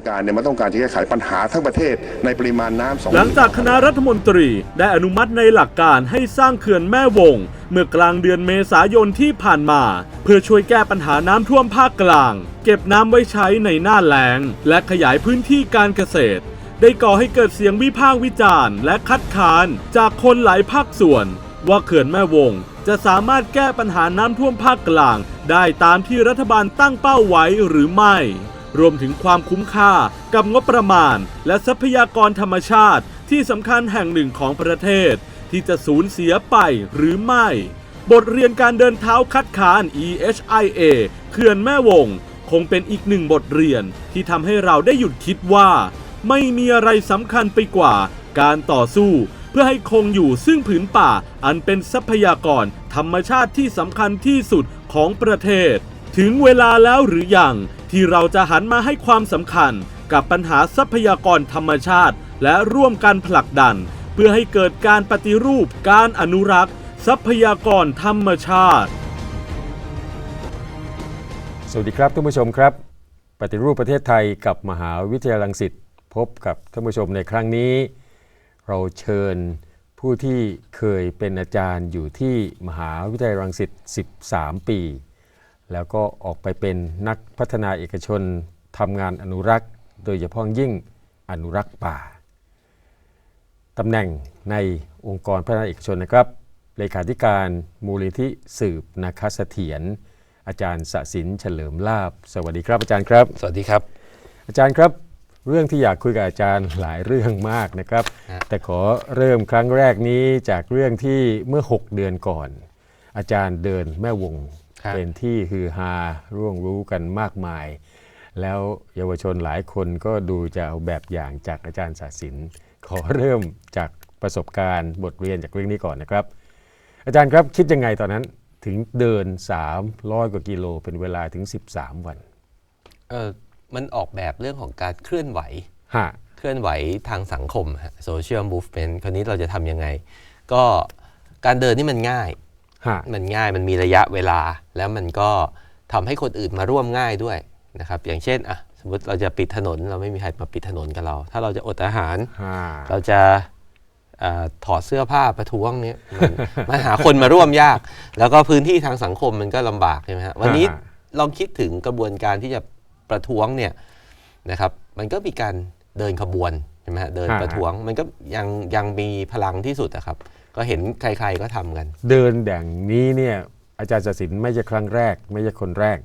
รงการเนี่ยมันต้องการจะแก้ไขปัญหาทั้งประเทศในปริมาณน้ำสองหลังจากคณะรัฐมนตรีได้อนุมัติในหลักการให้สร้างเขื่อนแม่วง เมื่อกลางเดือนเมษายนที่ผ่านมา เพื่อช่วยแก้ปัญหาน้ำท่วมภาคกลาง เก็บน้ำไว้ใช้ในหน้าแล้ง และขยายพื้นที่การเกษตร ได้ก่อให้เกิดเสียงวิพากษ์วิจารณ์ และคัดค้าน จากคนหลายภาคส่วน ว่าเขื่อนแม่วงจะสามารถแก้ปัญหาน้ำท่วมภาคกลาง ได้ตามที่รัฐบาลตั้งเป้าไว้หรือไม่ รวมถึงความคุ้มค่ากับงบประมาณ และทรัพยากรธรรมชาติที่สำคัญแห่งหนึ่งของประเทศ ที่จะสูญเสียไปหรือไม่ บทเรียนการเดินเท้าคัดค้าน EHIA เขื่อนแม่วง คงเป็นอีกหนึ่งบทเรียนที่ทำให้เราได้หยุดคิดว่า ไม่มีอะไรสำคัญไปกว่า การต่อสู้เพื่อให้คงอยู่ซึ่งผืนป่าอันเป็นทรัพยากรธรรมชาติที่สำคัญที่สุดของประเทศ ถึงเวลาแล้วหรือยัง ที่เราจะหันมาให้ความสำคัญกับปัญหาทรัพยากรธรรมชาติ และร่วมกันผลักดัน เพื่อให้เกิดการปฏิรูปการอนุรักษ์ ทรัพยากรธรรมชาติ สวัสดีครับท่านผู้ชมครับ ปฏิรูปประเทศไทยกับมหาวิทยาลัยรังสิตพบกับท่านผู้ชมในครั้งนี้ เราเชิญผู้ที่เคยเป็นอาจารย์อยู่ที่มหาวิทยาลัยรังสิต 13 ปี แล้วก็ออกไปเป็นนักพัฒนาเอกชนทำงานอนุรักษ์ โดยเฉพาะยิ่งอนุรักษ์ป่าตำแหน่งในองค์กรพัฒนาเอกชนนะครับเลขาธิการมูลนิธิสืบนาคเสถียรอาจารย์สศินเฉลิมลาบ สวัสดีครับอาจารย์ครับ สวัสดีครับ อาจารย์ครับ เรื่องที่อยากคุยกับอาจารย์หลายเรื่องมากนะครับฮะแต่ขอเริ่มครั้งแรกนี้จากเรื่องที่เมื่อ 6 เดือนก่อน อาจารย์เดินแม่วงครับ เป็นที่ฮือฮาร่วงรู้กันมากมาย แล้วเยาวชนหลายคนก็ดูจะเอาแบบอย่างจากอาจารย์ศาสิน ขอเริ่มจากประสบการณ์บทเรียนจากเรื่องนี้ก่อนนะครับ อาจารย์ครับคิดยังไงตอนนั้นถึงเดิน 300 กว่ากิโลเป็นเวลาถึง 13 วันเออมันออกแบบเรื่องของการเคลื่อนไหวฮะเคลื่อนไหวทางสังคมโซเชียลมูฟเมนต์คราวนี้เราจะทำยังไง ก็การเดินนี่มันง่ายฮะ มันง่ายมันมีระยะเวลา แล้วมันก็ทำให้คนอื่นมาร่วมง่ายด้วยนะครับอย่างเช่นอะสมมติเราจะปิดถนนเราไม่มีใครมาปิดถนนกับเรา ถ้าเราจะอดอาหาร เราจะอถอดเสื้อผ้าประท้วงเนี่ยมันหาคนมาร่วมยาก แล้วก็พื้นที่ทางสังคมมันก็ลำบากใช่ไหมฮะวันนี้ลองคิดถึงกระบวนการที่จะประท้วงเนี่ยนะครับมันก็มีการเดินขบวนใช่ไหมฮะเดินประท้วงมันก็ยังยังมีพลังที่สุดอะครับ ก็เห็นใครๆก็ทำกัน เดินอย่างนี้เนี่ยอาจารย์ศศินไม่ใช่ครั้งแรก ไม่ใช่คนแรก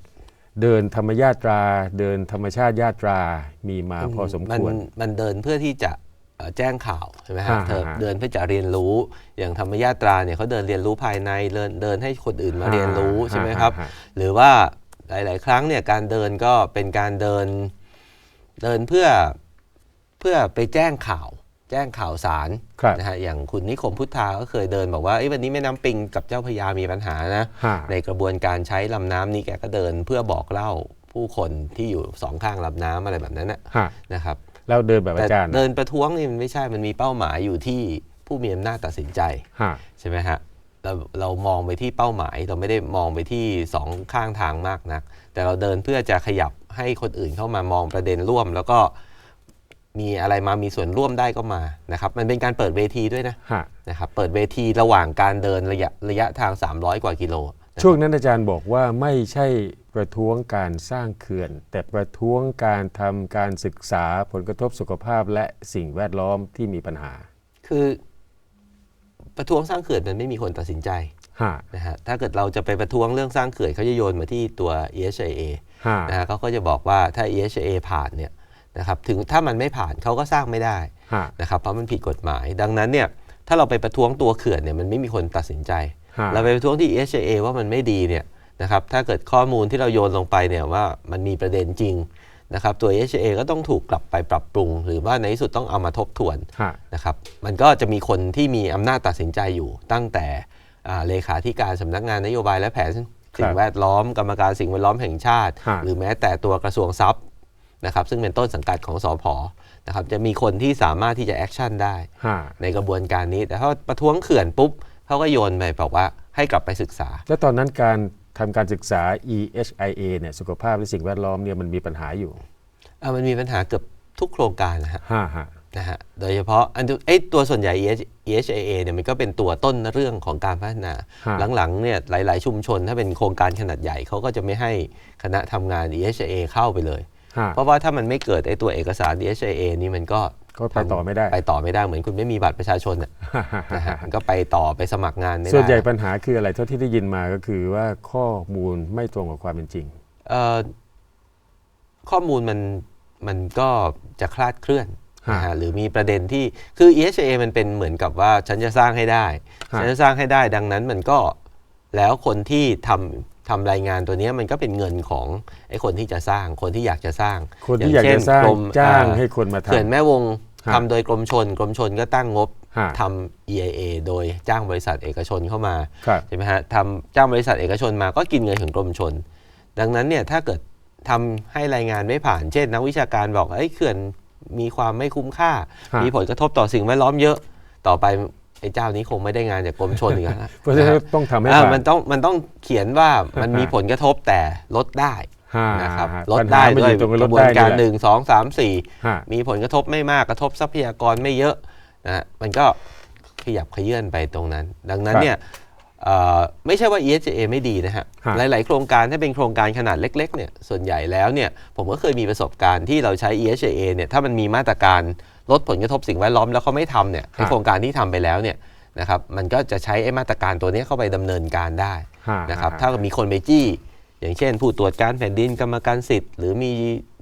เดินธรรมญาตรา เดินธรรมชาติญาตรามีมาพอสมมันควรมันเดินเพื่อที่จะเอ่อแจ้งข่าวใช่ไหมฮะฮะเธอฮะเดินเพื่อจะเรียนรู้อย่างธรรมญาตราเนี่ยเขาเดินเรียนรู้ภายในเดินเดินให้คนอื่นมาเรียนรู้ใช่ไหมครับฮะฮะหรือว่าหลาย ๆ ครั้งเนี่ยการเดินก็เป็นการเดินเดินเพื่อเพื่อไปแจ้งข่าว แจ้งข่าวสารครับนะฮะอย่างคุณนิคมพุทธาก็เคยเดินบอกว่าเอ้ยวันนี้แม่น้ำปิงกับเจ้าพระยามีปัญหานะ ฮะ ในกระบวนการใช้ลำน้ำนี้แกก็เดินเพื่อบอกเล่าผู้คนที่อยู่สองข้างลำน้ำอะไรแบบนั้นนะฮะนะครับแล้วเดินแบบแต่อาจารย์เดินประท้วงนี่มันไม่ใช่มันมีเป้าหมายอยู่ที่ผู้มีอำนาจตัดสินใจ ฮะ ใช่ไหมฮะเราเรามองไปที่เป้าหมายเราไม่ได้มองไปที่สองข้างทางมากนัก แต่เราเดินเพื่อจะขยับให้คนอื่นเข้ามามองประเด็นร่วม แล้วก็ มีอะไรมามีส่วนร่วมได้ก็มานะครับมันเป็นการเปิดเวทีด้วยนะฮะนะครับเปิดเวทีระหว่างการเดินระยะระยะทาง 300 กว่ากิโลนะช่วงนั้นอาจารย์บอกว่าไม่ใช่ประท้วงการสร้างเขื่อน แต่ประท้วงการทำการศึกษาผลกระทบสุขภาพและสิ่งแวดล้อมที่มีปัญหาคือ ประท้วงสร้างเขื่อนมันไม่มีคนตัดสินใจฮะนะฮะถ้าเกิดเราจะไปประท้วงเรื่องสร้างเขื่อนเขาจะโยนมาที่ตัว EHIA ฮะ นะฮะเขาก็จะบอกว่าถ้า EHA ผ่านเนี่ย นะครับถึงถ้ามันไม่ผ่านเขาก็สร้างไม่ได้ฮะนะครับเพราะมันผิดกฎหมาย ดังนั้นเนี่ยถ้าเราไปประท้วงตัวเขื่อนเนี่ยมันไม่มีคนตัดสินใจฮะเราไปประท้วงที่ EHA ว่ามันไม่ดีเนี่ยนะครับถ้าเกิดข้อมูลที่เราโยนลงไปเนี่ยว่ามันมีประเด็นจริงนะครับตัว EHA ก็ต้องถูกกลับไปปรับปรุง หรือว่าในที่สุดต้องเอามาทบทวนฮะนะครับมันก็จะมีคนที่มีอำนาจตัดสินใจอยู่ ตั้งแต่อ่าเลขาธิการสำนักงานนโยบายและแผนสิ่งแวดล้อมกรรมการสิ่งแวดล้อมแห่งชาติฮะหรือแม้แต่ตัวกระทรวงทรัพย์ นะครับซึ่งเป็นต้นสังกัดของสอพนะครับจะมีคนที่สามารถที่จะแอคชั่นได้ฮะในกระบวนการนี้ แต่ถ้าประท้วงเขื่อนปุ๊บเขาก็โยนไปบอกว่าให้กลับไปศึกษา แล้วตอนนั้นการทำการศึกษา EHIA เนี่ยสุขภาพและสิ่งแวดล้อมเนี่ยมันมีปัญหาอยู่อะมันมีปัญหาเกือบทุกโครงการนะฮะห้าฮะนะฮะโดยเฉพาะอันไอ้ตัวส่วนใหญ่ EH EHIA เนี่ยมันก็เป็นตัวต้นเรื่องของการพัฒนาฮะหลังๆเนี่ยหลาย ๆ ชุมชน ถ้าเป็นโครงการขนาดใหญ่เขาก็จะไม่ให้คณะทำงาน EHIA เข้าไปเลยฮะ เพราะว่าถ้ามันไม่เกิดไอ้ตัวเอกสาร EHIA นี่มันก็ก็ไปต่อไม่ได้ ไปต่อไม่ได้เหมือนคุณไม่มีบัตรประชาชนน่ะนะฮะมันก็ไปต่อไปสมัครงานไม่ได้ส่วนใหญ่ปัญหาคืออะไรเท่าที่ได้ยินมาก็คือว่าข้อมูลไม่ตรงกับความเป็นจริงเอ่อข้อมูลมันมันก็จะคลาดเคลื่อนฮะนะฮะหรือมีประเด็นที่คือ EHA มันเป็นเหมือนกับว่าฉันจะสร้างให้ได้ฮะฉันจะสร้างให้ได้ดังนั้นมันก็แล้วคนที่ทำ ทำรายงานตัวเนี้ยมันก็เป็นเงินของไอ้คนที่จะสร้างคนที่อยากจะสร้าง คนที่อยากเช่จะสร้างกรมจ้างอ่ให้คนมาทเขื่อนแม่วงฮะทำโดยกรมชน กรมชนก็ตั้งงบฮะทำ EIA โดยจ้างบริษัทเอกชนเข้ามาำครับใช่ไหมฮะทำจ้างบริษัทเอกชนมาก็กินเงินของกรมชน ดังนั้นเนี่ยถ้าเกิดทำให้รายงานไม่ผ่าน เช่น นักวิชาการบอกเอ้ยเขื่อนมีความไม่คุ้มค่าฮะมีผลกระทบต่อสิ่งแวดล้อมเยอะต่อไป ไอ้เจ้านี้คงไม่ได้งานจากกรมชนอีกแล้วนะเพราะฉะนั้นต้องทำให้อ่าผ่านมันต้องมันต้องเขียนว่ามันมีผลกระทบแต่ลดได้ฮะนะครับฮะลดปัญหาได้มันด้วยอยู่ตรงกลระดบวได้นการนี่แหละหนึ่งสองสามสี่ฮะมีผลกระทบไม่มากกระทบทรัพยากรไม่เยอะนะฮะมันก็ขยับขยื่นไปตรงนั้น ดังนั้นครับเนี่ยเอ่อไม่ใช่ว่า ESA ไม่ดีนะฮะฮะ หลาย ๆ โครงการถ้าเป็นโครงการขนาดเล็ก ๆ เนี่ย ส่วนใหญ่แล้วเนี่ย ผมก็เคยมีประสบการณ์ที่เราใช้ ESA เนี่ย ถ้ามันมีมาตรการ ลดผลกระทบสิ่งแวดล้อมแล้วเขาไม่ทำเนี่ยไอโครงการที่ทำไปแล้วเนี่ยนะครับมันก็จะใช้ไอ้มาตรการตัวนี้เข้าไปดำเนินการได้ฮะนะครับฮะถ้ามีคนไปจี้ อย่างเช่น ผู้ตรวจการแผ่นดินกรรมการสิทธิ์ หรือมี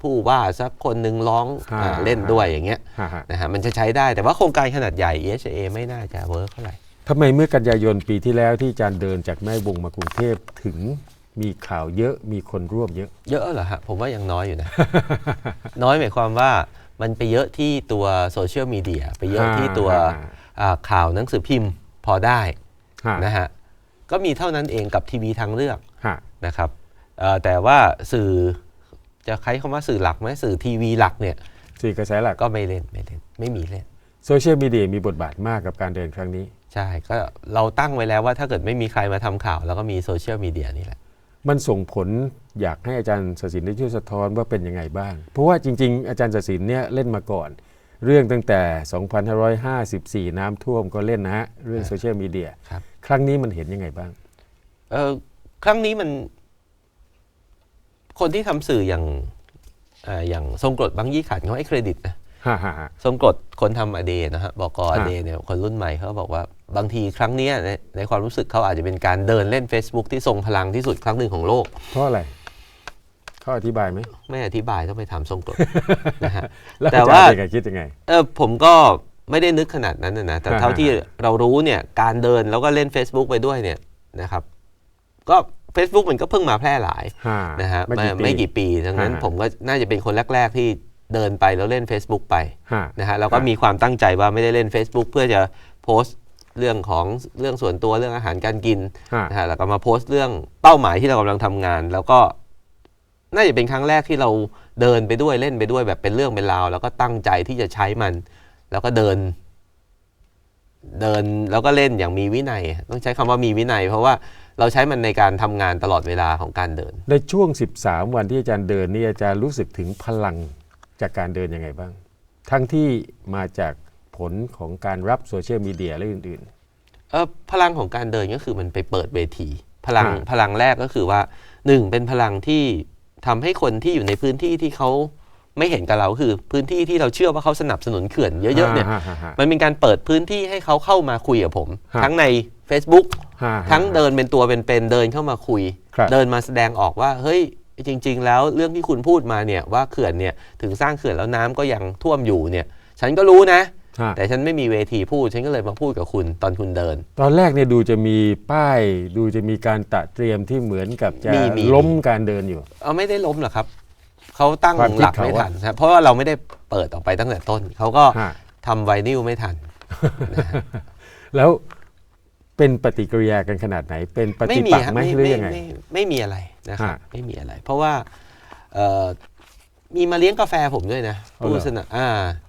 ผู้ว่าสักคนหนึ่งร้องอ่าเล่นด้วยอย่างเงี้ยฮะฮะนะฮะมันจะใช้ได้แต่ว่าโครงการขนาดใหญ่ EHA ไม่น่าจะเวิร์กเท่าไหร่ทำไมเมื่อกันยายนปีที่แล้วที่อาจารย์เดินจากแม่วงมากรุงเทพถึงมีข่าวเยอะมีคนร่วมเยอะ เยอะเหรอฮะผมว่ายังน้อยอยู่นะ น้อยหมายความว่า มันไปเยอะที่ตัวโซเชียลมีเดียไปเยอะที่ตัวอ่าอ่าข่าวหนังสือพิมพ์พอได้ฮะนะฮะก็มีเท่านั้นเองกับทีวีทางเลือกฮะนะครับเอ่อแต่ว่าสื่อจะใช้คำว่าสื่อหลักไหมสื่อทีวีหลักเนี่ยสี่กระแสหลักก็ไม่เล่นไม่เล่นไม่มีเล่นโซเชียลมีเดียมีบทบาทมากกับการเดินครั้งนี้ ใช่ก็เราตั้งไว้แล้วว่าถ้าเกิดไม่มีใครมาทำข่าว แล้วก็มีโซเชียลมีเดียนี่แหละ มันส่งผลอยากให้อาจารย์ศศินได้ช่วยสะท้อนว่าเป็นยังไงบ้าง เพราะว่าจริง ๆ อาจารย์ศศินเนี่ยเล่นมาก่อน เรื่องตั้งแต่ 2554 น้ำท่วมก็เล่นนะฮะ เรื่องโซเชียลมีเดียครับ ครั้งนี้มันเห็นยังไงบ้าง เออครั้งนี้มัน คนที่ทำสื่ออย่างเอ่ออย่างทรงกรดบางยี่ขันเขาให้เครดิตนะ ฮ่าฮ่าฮ่าทรงกรดคนทำอเดนะฮะบกอฮะเดเนี่ยคนรุ่นใหม่เขาบอกว่าบางทีครั้งเนี้ยในในความรู้สึกเขาอาจจะเป็นการเดินเล่น Facebook ที่ทรงพลังที่สุดครั้งหนึ่งของโลก เพราะอะไรเขาอธิบายไหมไม่อธิบายต้องไปถามทรงกรดนะฮะแล้วแต่อาจารว่าย์เป็นไงคิดยังไงเออผมก็ไม่ได้นึกขนาดนั้นนะนะแต่ฮะเท่าที่เรารู้เนี่ยการเดินแล้วก็เล่น Facebook ไปด้วยเนี่ยนะครับก็ Facebook มันก็เพิ่งมาแพร่หลายฮ่านะฮะไม่ไม่กี่ปีไม่กี่ปีดังนั้นฮะผมก็น่าจะเป็นคนแรก ๆ ที่ เดินไปแล้วเล่น Facebook ไปฮ่านะฮะแล้วก็มีความตั้งใจว่าไม่ได้เล่น Facebook เพื่อจะโพสต์เรื่องของเรื่องส่วนตัวเรื่องอาหารการกินฮ่านะฮะแล้วก็มาโพสต์เรื่องเป้าหมายที่เรากำลังทำงาน แล้วก็น่าจะเป็นครั้งแรกที่เราเดินไปด้วยเล่นไปด้วยแบบเป็นเรื่องเป็นราว แล้วก็ตั้งใจที่จะใช้มัน แล้วก็เดิน เดินแล้วก็เล่นอย่างมีวินัย ต้องใช้คำว่ามีวินัย เพราะว่าเราใช้มันในการทำงานตลอดเวลาของการเดิน ในช่วง 13 วันที่อาจารย์เดินนี่อาจารย์รู้สึกถึงพลัง จากการเดินยังไงบ้าง ทั้งที่มาจากผลของการรับโซเชียลมีเดียและอื่นเออพลังของการเดินก็คือมันไปเปิดเวที พลังอ่าพลังแรกก็คือว่าหนึ่งเป็นพลังที่ทำให้คนที่อยู่ในพื้นที่ที่เขาไม่เห็นกับเราคือพื้นที่ที่เราเชื่อว่าเขาสนับสนุนเขื่อนๆเยอะๆเนี่ยฮ่าฮ่าฮ่ามันเป็นการเปิดพื้นที่ให้เขาเข้ามาคุยกับผมฮะทั้งใน Facebook ฮ่าทั้งเดินเป็นตัวเป็นๆเดินเข้ามาคุยครับเดินมาแสดงออกว่าเฮ้ย จริง ๆ แล้วเรื่องที่คุณพูดมาเนี่ยว่าเขื่อนเนี่ยถึงสร้างเขื่อนแล้วน้ำก็ยังท่วมอยู่เนี่ย ฉันก็รู้นะฮ่าแต่ฉันไม่มีเวทีพูด ฉันก็เลยมาพูดกับคุณตอนคุณเดิน ตอนแรกเนี่ยดูจะมีป้าย ดูจะมีการตระเตรียมที่เหมือนกับจะมีมีล้มการเดินอยู่เอาไม่ได้ล้มหรอกครับเขาตั้งความคิดหลักเขาไม่อะทันครับเพราะว่าเราไม่ได้เปิดออกไปตั้งแต่ต้นเขาก็ฮะทำไวนิลไม่ทัน แล้วเป็นปฏิกิริยากันขนาดไหน เป็นปไม่ฏิมีปักษ์ฮะไหมไม่หรือไม่ยังไงไม่ไม่มีอะไร นะครับฮะไม่มีอะไร เพราะว่าเอ่อมีมาเลี้ยงกาแฟผมด้วยนะเอาเหรอผู้สนับอ่า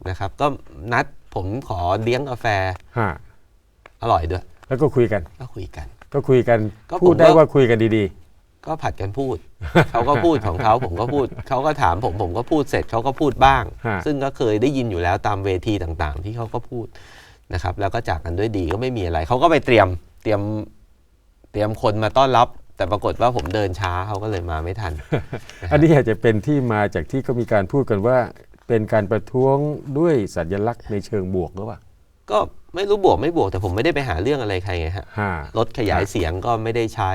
นะครับ ก็นัดผมขอเลี้ยงกาแฟฮะอร่อยด้วย แล้วก็คุยกัน ก็คุยกัน ก็คุยกันก็ผมพูดได้ก็ว่าคุยกันดีก็ผัดกันพูด เขาก็พูดของเขาผมก็พูด เขาก็ถามผมผมก็พูดเสร็จเขาก็พูดบ้างฮะซึ่งก็เคยได้ยินอยู่แล้วตามเวทีต่างๆ ที่เขาก็พูดนะครับ แล้วก็จากกันด้วยดีก็ไม่มีอะไร เขาก็ไปเตรียมเตรียมเตรียมคนมาต้อนรับ แต่ปรากฏว่าผมเดินช้าเขาก็เลยมาไม่ทัน อันนี้อาจจะเป็นที่มาจากที่ก็มีการพูดกันว่า เป็นการประท้วงด้วยสัญลักษณ์ในเชิงบวกหรือเปล่าก็ไม่รู้บวกไม่บวกแต่ผมไม่ได้ไปหาเรื่องอะไรใครไงฮะฮะรถขยายเสียงก็ไม่ได้ใช้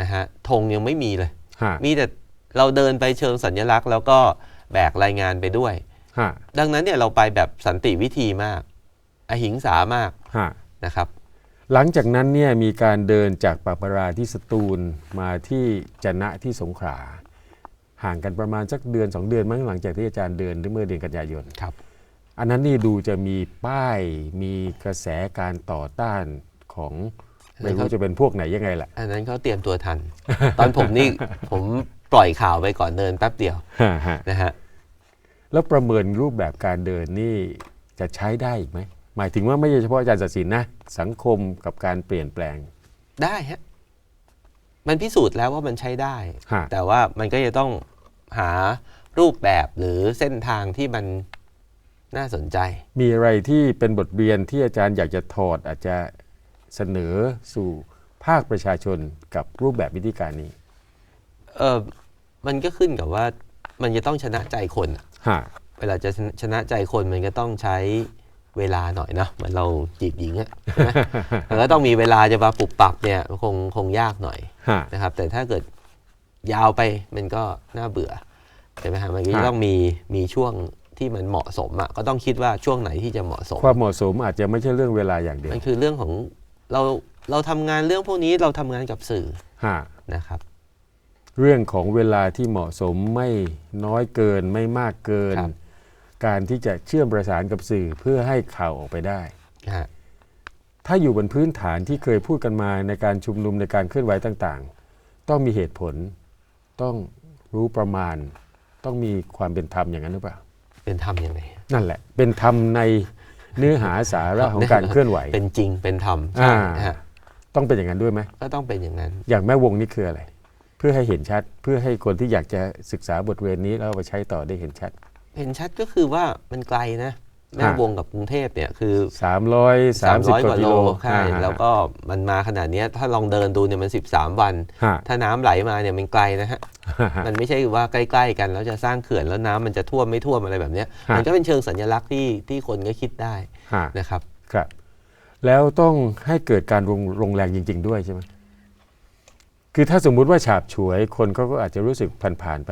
นะฮะธงยังไม่มีเลย ฮะมีแต่เราเดินไปเชิงสัญลักษณ์ แล้วก็แบกรายงานไปด้วย ฮะดังนั้นเนี่ยเราไปแบบสันติวิธีมาก อหิงสามากฮะนะครับ หลังจากนั้นเนี่ยมีการเดินจากปากปราที่สตูลมาที่จะนะที่สงขลาห่างกันประมาณสักเดือนสองเดือนมั้งหลังจากที่อาจารย์เดินเมื่อเดือนกันยายนครับ อันนั้นนี่ดูจะมีป้ายมีกระแสการต่อต้านของไม่รู้จะเป็นพวกไหนยังไงแหละอันนั้นเขาเตรียมตัวทัน ตอนผมนี่ผมปล่อยข่าวไปก่อนเดินแป๊บเดียวฮะฮะนะฮะแล้วประเมินรูปแบบการเดินนี่จะใช้ได้อีกไหม หมายถึงว่าไม่ใช่เฉพาะอาจารย์ศศินนะสังคมกับการเปลี่ยนแปลง ได้ฮะมันพิสูจน์แล้วว่ามันใช้ได้ ฮะ แต่ว่ามันก็จะต้องหารูปแบบหรือเส้นทางที่มันน่าสนใจ มีอะไรที่เป็นบทเรียนที่อาจารย์อยากจะถอดอาจจะเสนอสู่ภาคประชาชนกับรูปแบบวิธีการนี้เออมันก็ขึ้นกับว่ามันจะต้องชนะใจคนอะฮะ เวลาจะชนะใจคนมันก็ต้องใช้ เวลาหน่อยเนาะเหมือนเราจีบหญิงอะใช่ไหมมันก็ต้องมีเวลาจะมาปรับปรับเนี่ยคงคงยากหน่อยฮะนะครับ แต่ถ้าเกิดยาวไปมันก็น่าเบื่อใช่ไหมฮะมันก็ครัจะบต้องมีมีช่วงที่มันเหมาะสมอะก็ต้องคิดว่าช่วงไหนที่จะเหมาะสม ความเหมาะสมอาจจะไม่ใช่เรื่องเวลาอย่างเดียวมันคือเรื่องของเราเราทำงานเรื่องพวกนี้เราทำงานกับสื่อฮะนะครับ เรื่องของเวลาที่เหมาะสมไม่น้อยเกินไม่มากเกินครับ การที่จะเชื่อมประสานกับสื่อเพื่อให้ข่าวออกไปได้นะฮะถ้าอยู่บนพื้นฐานที่เคยพูดกันมาในการชุมนุมในการเคลื่อนไหวต่างๆ ต้องมีเหตุผล ต้องรู้ประมาณ ต้องมีความเป็นธรรมอย่างนั้นหรือเปล่า เป็นธรรมยังไง นั่นแหละ เป็นธรรมในเนื้อหาสาระของการเคลื่อนไหว เป็นจริง เป็นธรรมอ่าใช่นะฮะต้องเป็นอย่างนั้นด้วยไหม ก็ต้องเป็นอย่างนั้น อย่างแม่วงนี่คืออะไร เพื่อให้เห็นชัด เพื่อให้คนที่อยากจะศึกษาบทเรียนนี้แล้วเอาไปใช้ต่อได้เห็นชัด เห็นชัดก็คือว่ามันไกลนะแม่ฮะวงกับกรุงเทพเนี่ยคือ 330 300กกว่าว่ากิโลโลใช่อ่าแล้วก็มันมาขนาดเนี้ยถ้าลองเดินดูเนี่ยมัน 13 วันฮะถ้าน้ำไหลมาเนี่ยมันไกลนะฮะ มันไม่ใช่ว่าใกล้ ๆ กันแล้วจะสร้างเขื่อนแล้วน้ำมันจะท่วมไม่ท่วมอะไรแบบเนี้ยฮะมันก็เป็นเชิงสัญลักษณ์ที่ที่คนก็คิดได้ฮะนะครับครับ แล้วต้องให้เกิดการลงลงแรงจริง ๆ ด้วยใช่ไหมคือถ้าสมมุติว่าฉาบฉวยคนเขาก็อาจจะรู้สึกผ่านๆไป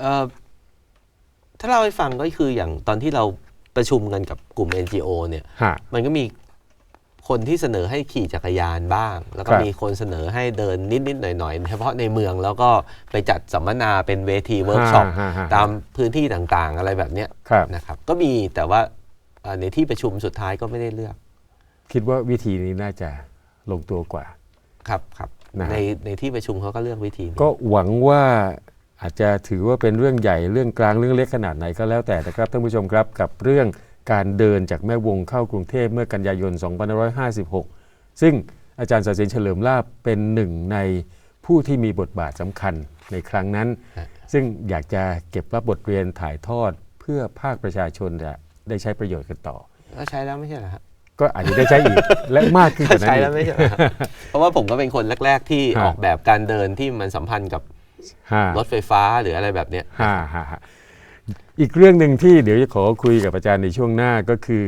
เอ่อ ถ้าเล่าให้ฟังก็คืออย่างตอนที่เราประชุมกันกับกลุ่ม NGO เนี่ย ฮะ มันก็มีคนที่เสนอให้ขี่จักรยานบ้าง แล้วก็ครับ มีคนเสนอให้เดินนิดๆหน่อยๆเฉพาะในเมืองแล้วก็ไปจัดสัมมนาเป็นเวทีเวิร์กช็อปฮะฮะตามพื้นที่ต่างๆ อะไรแบบเนี้ยครับ นะครับ ก็มีแต่ว่าเอ่อในที่ประชุมสุดท้ายก็ไม่ได้เลือกคิดว่าวิธีนี้น่าจะลงตัวกว่า ครับครับนะฮะ ในในที่ประชุมเขาก็เลือกวิธีนี้ก็หวังว่า อาจจะถือว่าเป็นเรื่องใหญ่เรื่องกลางเรื่องเล็กขนาดไหนก็แล้วแต่นะครับท่านผู้ชมครับกับเรื่องการเดินจากแม่วงเข้ากรุงเทพเมื่อกันยายน 2556 ซึ่งอาจารย์ศาสินเฉลิมลาภเป็นหนึ่งในผู้ที่มีบทบาทสำคัญในครั้งนั้นฮะซึ่งอยากจะเก็บรับบทเรียนถ่ายทอดเพื่อภาคประชาชนจะได้ใช้ประโยชน์กันต่อ ก็ใช้แล้วไม่ใช่เหรอฮะก็อาจจะได้ใช้อีก และมากขึ้นกก็ว่านั้นใช้อีแล้วกไม่ใช่เหรอฮะเพราะว่าผมก็เป็นคนแรก ๆ ที่ฮะออกแบบการเดินที่มันสัมพันธ์กับฮะ รถไฟฟ้าหรืออะไรแบบเนี้ยฮ่าฮ่าฮ่าอีกเรื่องหนึ่งที่เดี๋ยวจะขอคุยกับอาจารย์ในช่วงหน้าก็คือ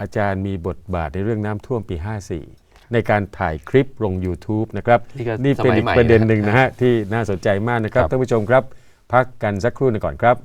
อาจารย์มีบทบาทในเรื่องน้ำท่วมปี 54 ในการถ่ายคลิปลง YouTube นะครับนี่ก็นี่เป็นสมัยอีกใหม่ประเด็นนะหนึ่งนะฮะที่น่าสนใจมากนะครับครับท่านผู้ชมครับ พักกันสักครู่หนึงก่อนครับ